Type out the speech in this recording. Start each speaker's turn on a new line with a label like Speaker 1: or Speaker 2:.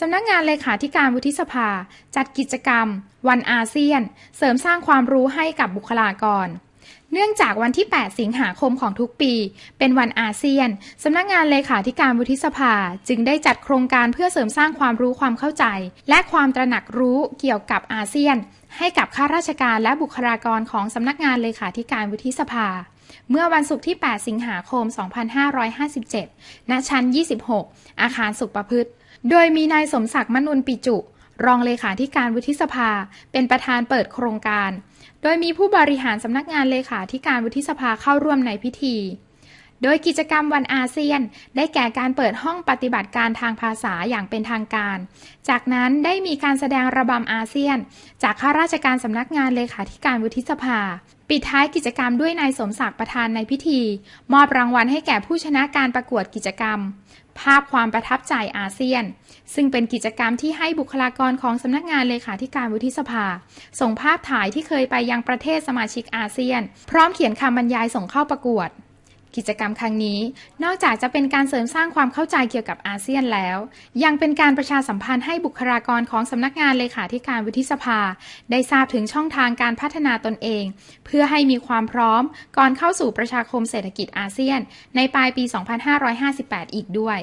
Speaker 1: สำนักงานเลขาธิการวุฒิสภา จัดกิจกรรม วันอาเซียน เสริมสร้างความรู้ให้กับบุคลากร เนื่องจากวันที่ 8 สิงหาคมของทุกปี เป็นวันอาเซียน สำนักงานเลขาธิการวุฒิสภา จึงได้จัดโครงการเพื่อเสริมสร้างความรู้ความเข้าใจ และความตระหนักรู้เกี่ยวกับอาเซียน ให้กับข้าราชการและบุคลากรของสำนักงานเลขาธิการวุฒิสภาเมื่อวันศุกร์ที่ 8 สิงหาคม 2557 ณ ชั้น 26 อาคารสุขประพฤติ โดยมีนายสมศักดิ์มนุนปิจุ รองเลขาธิการวุฒิสภา เป็นประธานเปิดโครงการ โดยมีผู้บริหารสำนักงานเลขาธิการวุฒิสภาเข้าร่วมในพิธี โดยกิจกรรมวันอาเซียน ได้แก่การเปิดห้องปฏิบัติการทางภาษาอย่างเป็นทางการ จากนั้นได้มีการแสดงระบำอาเซียน จากข้าราชการสำนักงานเลขาธิการวุฒิสภา ปิดท้ายกิจกรรมด้วยนายสมศักดิ์ประธานในพิธี มอบรางวัลให้แก่ผู้ชนะการประกวดกิจกรรม ภาพความประทับใจอาเซียน ซึ่งเป็นกิจกรรมที่ให้บุคลากรของสำนักงานเลขาธิการวุฒิสภา ส่งภาพถ่ายที่เคยไปยังประเทศสมาชิกอาเซียน พร้อมเขียนคำบรรยายส่งเข้าประกวด กิจกรรมครั้งนี้ นอกจากจะเป็นการเสริมสร้างความเข้าใจเกี่ยวกับอาเซียนแล้ว ยังเป็นการประชาสัมพันธ์ให้บุคลากรของสำนักงานเลขาธิการวุฒิสภา ได้ทราบถึงช่องทางการพัฒนาตนเอง เพื่อให้มีความพร้อมก่อนเข้าสู่ประชาคมเศรษฐกิจอาเซียน ในปลายปี 2558 อีกด้วย